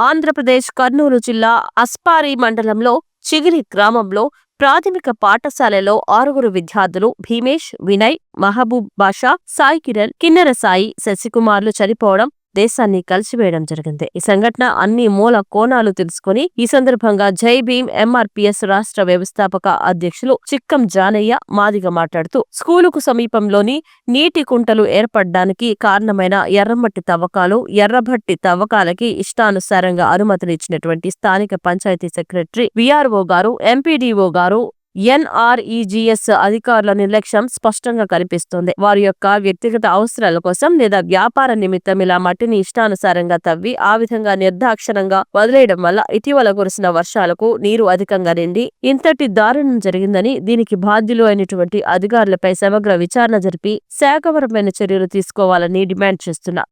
ఆంధ్రప్రదేశ్ కర్నూలు జిల్లా అస్పారి మండలంలో చిగిరి గ్రామంలో ప్రాథమిక పాఠశాలలో ఆరుగురు విద్యార్థులు భీమేష్ వినయ్ మహబూబ్ బాషా సాయి కిరణ్ కిన్నెర సాయి శశికుమార్లు చనిపోవడం దేశాన్ని కలిసివేయడం జరిగింది. ఈ సంఘటన అన్ని మూల కోణాలు తెలుసుకుని ఈ సందర్భంగా జై భీమ్ ఎంఆర్పిఎస్ రాష్ట్ర వ్యవస్థాపక అధ్యక్షులు చిక్కం జానయ్య మాదిగ మాట్లాడుతూ స్కూలుకు సమీపంలోని నీటి కుంటలు ఏర్పడడానికి కారణమైన ఎర్రమట్టి తవ్వకాలు ఎర్రభట్టి తవ్వకాలకి ఇష్టానుసారంగా అనుమతినిచ్చినటువంటి స్థానిక పంచాయతీ సెక్రటరీ విఆర్ఓ గారు ఎంపీడీఓ గారు ఎన్ఆర్ఈజీఎస్ అధికారుల నిర్లక్ష్యం స్పష్టంగా కనిపిస్తోంది. వారి యొక్క వ్యక్తిగత అవసరాల కోసం లేదా వ్యాపార నిమిత్తం ఇలా మట్టిని ఇష్టానుసారంగా తవ్వి ఆ విధంగా నిర్దాక్షణంగా వదిలేయడం వల్ల ఇటీవల కురిసిన వర్షాలకు నీరు అధికంగా నిండి ఇంతటి దారుణం జరిగిందని దీనికి బాధ్యులు అయినటువంటి అధికారులపై సమగ్ర విచారణ జరిపి శాఖపరమైన చర్యలు తీసుకోవాలని డిమాండ్ చేస్తున్నా.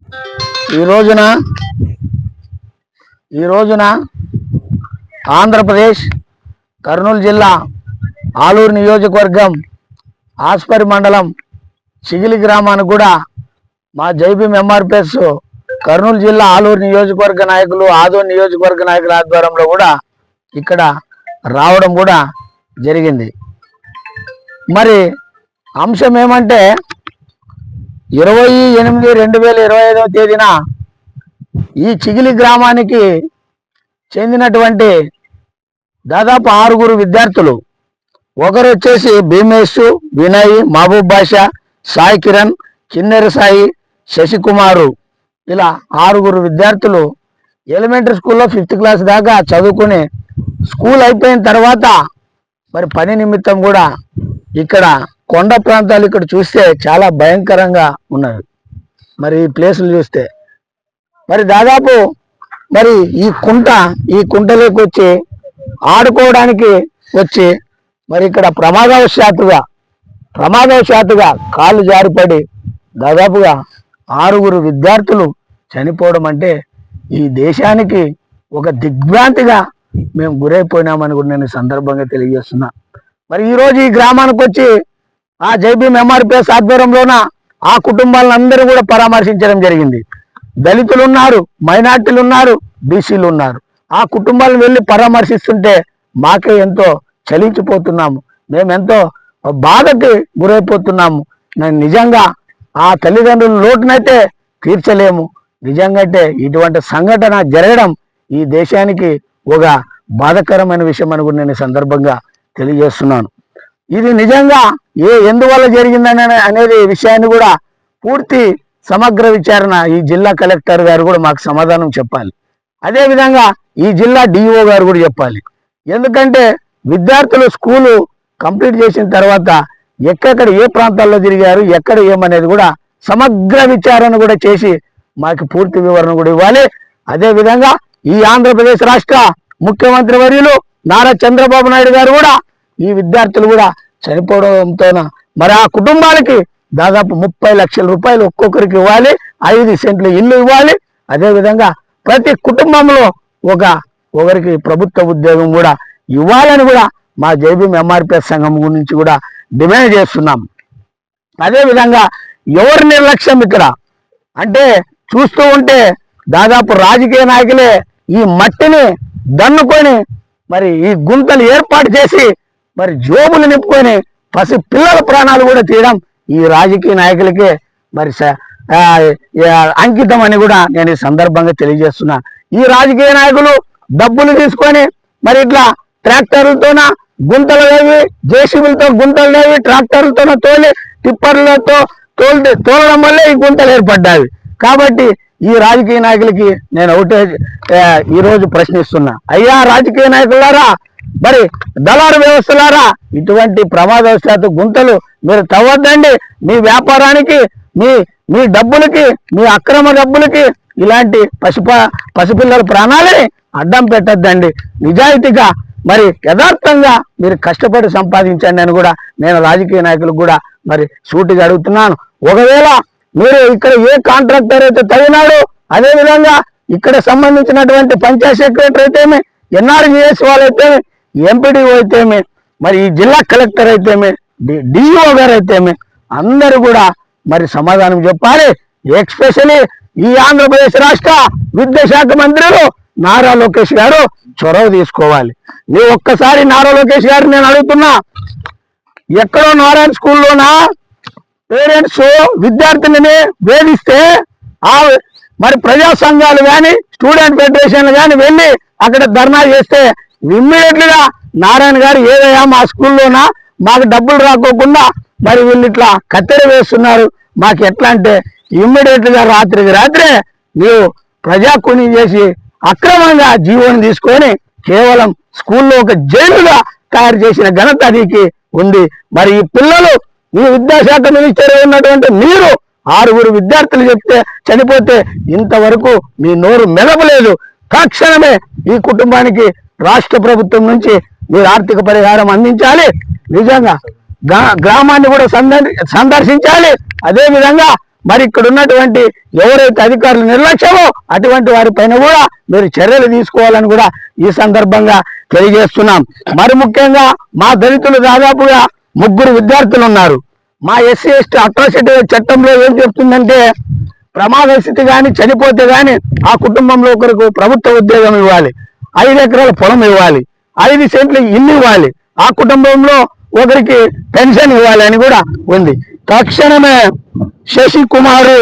ఈ రోజున ఈ రోజున ఆంధ్రప్రదేశ్ కర్నూలు జిల్లా ఆలూరు నియోజకవర్గం ఆస్పరి మండలం చిగిలి గ్రామానికి కూడా మా జైబీ ఎంఆర్పిఎస్ కర్నూలు జిల్లా ఆలూరు నియోజకవర్గ నాయకులు ఆదోని నియోజకవర్గ నాయకుల ఆధ్వర్యంలో కూడా ఇక్కడ రావడం కూడా జరిగింది. మరి అంశం ఏమంటే ఇరవై ఎనిమిది రెండు వేల ఇరవై ఐదవ తేదీన ఈ చిగిలి గ్రామానికి చెందినటువంటి దాదాపు ఆరుగురు విద్యార్థులు ఒకరు వచ్చేసి భీమేష్ వినయ్ మహబూబ్ బాషా సాయి కిరణ్ కిన్నెర సాయి శశికుమారు. ఇలా ఆరుగురు విద్యార్థులు ఎలిమెంటరీ స్కూల్లో ఫిఫ్త్ క్లాస్ దాకా చదువుకుని స్కూల్ అయిపోయిన తర్వాత మరి పని నిమిత్తం కూడా ఇక్కడ కొండ ప్రాంతాలు ఇక్కడ చూస్తే చాలా భయంకరంగా ఉన్నవి. మరి ఈ ప్లేసులు చూస్తే. మరి దాదాపు మరి ఈ కుంట ఈ కుంటలోకి వచ్చి ఆడుకోవడానికి వచ్చి మరి ఇక్కడ ప్రమాదవశాత్తుగా ప్రమాదవశాత్తుగా కాళ్ళు జారిపడి దాదాపుగా ఆరుగురు విద్యార్థులు చనిపోవడం అంటే ఈ దేశానికి ఒక దిగ్భ్రాంతిగా మేము గురైపోయినామని కూడా నేను సందర్భంగా తెలియజేస్తున్నా. మరి ఈరోజు ఈ గ్రామానికి వచ్చి ఆ జైబీ ఎంఆర్పిఎస్ ఆధ్వర్యంలోన ఆ కుటుంబాలందరూ కూడా పరామర్శించడం జరిగింది. దళితులు ఉన్నారు మైనార్టీలు ఉన్నారు బీసీలు ఉన్నారు ఆ కుటుంబాలను వెళ్ళి పరామర్శిస్తుంటే మాకే ఎంతో చలించిపోతున్నాము. మేము ఎంతో బాధకి గురైపోతున్నాము. నేను నిజంగా ఆ తల్లిదండ్రుల లోటునైతే తీర్చలేము. నిజంగా ఇటువంటి సంఘటన జరగడం ఈ దేశానికి ఒక బాధకరమైన విషయం అని కూడా నేను సందర్భంగా తెలియజేస్తున్నాను. ఇది నిజంగా ఏ ఎందువల్ల జరిగిందని అనేది విషయాన్ని కూడా పూర్తి సమగ్ర విచారణ ఈ జిల్లా కలెక్టర్ గారు కూడా మాకు సమాధానం చెప్పాలి. అదే విధంగా ఈ జిల్లా డిఈఓ గారు కూడా చెప్పాలి. ఎందుకంటే విద్యార్థులు స్కూలు కంప్లీట్ చేసిన తర్వాత ఎక్కడెక్కడ ఏ ప్రాంతాల్లో తిరిగారు ఎక్కడ ఏమనేది కూడా సమగ్ర విచారణ కూడా చేసి మాకు పూర్తి వివరణ కూడా ఇవ్వాలి. అదేవిధంగా ఈ ఆంధ్రప్రదేశ్ రాష్ట్ర ముఖ్యమంత్రి వర్యులు నారా చంద్రబాబు నాయుడు గారు కూడా ఈ విద్యార్థులు కూడా చనిపోవడంతోన మరి ఆ కుటుంబాలకి దాదాపు ముప్పై లక్షల రూపాయలు ఒక్కొక్కరికి ఇవ్వాలి ఐదు సెంట్లు ఇల్లు ఇవ్వాలి. అదేవిధంగా ప్రతి కుటుంబంలో ఒక ఒకరికి ప్రభుత్వ ఉద్యోగం కూడా ఇవ్వాలని కూడా మా జేబీ ఎంఆర్పిఎస్ సంఘం గురించి కూడా డిమాండ్ చేస్తున్నాం. అదేవిధంగా ఎవరి నిర్లక్ష్యం ఇక్కడ? అంటే చూస్తూ ఉంటే దాదాపు రాజకీయ నాయకులే ఈ మట్టిని దన్నుకొని మరి ఈ గుంతలు ఏర్పాటు చేసి మరి జోబులు నింపుకొని పసి పిల్లల ప్రాణాలు కూడా తీయడం ఈ రాజకీయ నాయకులకే మరి స- అంకితం అని కూడా నేను ఈ సందర్భంగా తెలియజేస్తున్నా. ఈ రాజకీయ నాయకులు డబ్బులు తీసుకొని మరి ఇట్లా ట్రాక్టర్లతోన గుంతలు లేవి జేసీబీలతో గుంతలు లేవి ట్రాక్టర్లతోన తోలి టిప్పర్లతో తోలి తోలడం వల్లే ఈ గుంతలు ఏర్పడ్డాయి. కాబట్టి ఈ రాజకీయ నాయకులకి నేను ఒకటే ఈరోజు ప్రశ్నిస్తున్నా. అయ్యా రాజకీయ నాయకులారా మరి దళారు వ్యవస్థలారా ఇటువంటి ప్రమాదవశాత్తు గుంతలు మీరు తవ్వద్దండి. మీ వ్యాపారానికి మీ మీ డబ్బులకి మీ అక్రమ డబ్బులకి ఇలాంటి పసిప పసిపిల్లల ప్రాణాలని అడ్డం పెట్టద్దండి. నిజాయితీగా మరి యథార్థంగా మీరు కష్టపడి సంపాదించండి అని కూడా నేను రాజకీయ నాయకులకు కూడా మరి సూటిగా అడుగుతున్నాను ఒకవేళ మీరు ఇక్కడ ఏ కాంట్రాక్టర్ అయితే తగినాడో అదేవిధంగా ఇక్కడ సంబంధించినటువంటి పంచాయత్ సెక్రటరీ అయితేమి ఎన్ఆర్జిఎస్ వాళ్ళైతేమి ఎంపీడీఓ అయితేమి మరి ఈ జిల్లా కలెక్టర్ అయితేమి డిఈఓ గారు అయితేమి అందరూ కూడా మరి సమాధానం చెప్పాలి. ఎక్స్పెషలీ ఈ ఆంధ్రప్రదేశ్ రాష్ట్ర విద్యాశాఖ మంత్రులు నారా లోకేష్ గారు చొరవ తీసుకోవాలి. నీ ఒక్కసారి నారా లోకేష్ గారు నేను అడుగుతున్నా ఎక్కడో నారాయణ స్కూల్లోనా? పేరెంట్స్ విద్యార్థులని వేధిస్తే ఆ మరి ప్రజా సంఘాలు కానీ స్టూడెంట్ ఫెడరేషన్లు కానీ వెళ్ళి అక్కడ ధర్నా చేస్తే ఇమ్మీడియట్లీగా నారాయణ గారు ఏదయ్యా మా స్కూల్లోనా? మాకు డబ్బులు రాకోకుండా మరి వీళ్ళు ఇట్లా కత్తెర వేస్తున్నారు. మాకు ఎట్లా అంటే ఇమ్మీడియట్గా రాత్రికి రాత్రే నీవు ప్రజాకుని చేసి అక్రమంగా జీవోని తీసుకొని కేవలం స్కూల్లో ఒక జైలుగా తయారు చేసిన ఘనత నీకు ఉంది. మరి ఈ పిల్లలు మీ విద్యాశాఖ మినిస్టర్ ఉన్నటువంటి మీరు ఆరుగురు విద్యార్థులు చెప్తే చనిపోతే ఇంతవరకు మీ నోరు మెదపలేదు. తక్షణమే ఈ కుటుంబానికి రాష్ట్ర ప్రభుత్వం నుంచి మీరు ఆర్థిక పరిహారం అందించాలి. నిజంగా గ్రా- గ్రామాన్ని కూడా సందర్శించాలి. అదేవిధంగా మరి ఇక్కడ ఉన్నటువంటి ఎవరైతే అధికారులు నిర్లక్ష్యమో అటువంటి వారి పైన కూడా మీరు చర్యలు తీసుకోవాలని కూడా ఈ సందర్భంగా తెలియజేస్తున్నాం. మరి ముఖ్యంగా మా దళితులు దాదాపుగా ముగ్గురు విద్యార్థులు ఉన్నారు. మా ఎస్సీ ఎస్టీ అట్రాసిటీ చట్టంలో ఏం చెప్తుందంటే ప్రమాద స్థితి కానీ చనిపోతే కానీ ఆ కుటుంబంలో ఒకరికి ప్రభుత్వ ఉద్యోగం ఇవ్వాలి. ఐదు ఎకరాల పొలం ఇవ్వాలి. ఐదు సెంట్లు ఇల్లు ఇవ్వాలి. ఆ కుటుంబంలో ఒకరికి పెన్షన్ ఇవ్వాలి అని కూడా ఉంది. తక్షణమే శశి కుమారు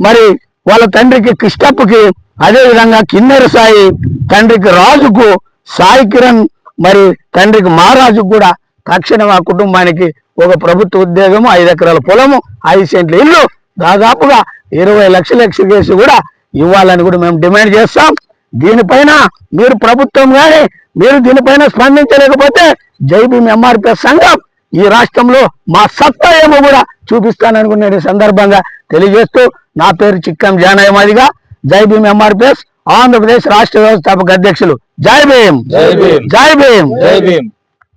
మరి వాళ్ళ తండ్రికి కృష్ణప్పకి అదే విధంగా కిన్నెర సాయి తండ్రికి రాజుకు సాయి కిరణ్ మరి తండ్రికి మహారాజుకు కూడా తక్షణం ఆ కుటుంబానికి ఒక ప్రభుత్వ ఉద్యోగము ఐదు ఎకరాల పొలము ఐదు సెంట్ల ఇల్లు దాదాపుగా ఇరవై లక్షల ఎక్స్కేసి కూడా ఇవ్వాలని కూడా మేము డిమాండ్ చేస్తాం. దీనిపైన మీరు ప్రభుత్వం కానీ మీరు దీనిపైన స్పందించలేకపోతే జైబీఎం ఎంఆర్పీ సంఘం ఈ రాష్ట్రంలో మా సత్తా ఏమో కూడా చూపిస్తాననుకునే సందర్భంగా తెలియజేస్తూ నా పేరు చిక్కం జానయ్య మాదిగా. జై భీమ్ ఎంఆర్పిఎస్ ఆంధ్రప్రదేశ్ రాష్ట్ర వ్యవస్థాపక అధ్యక్షులు. జై భీమ్. జై భీమ్. జై భీమ్.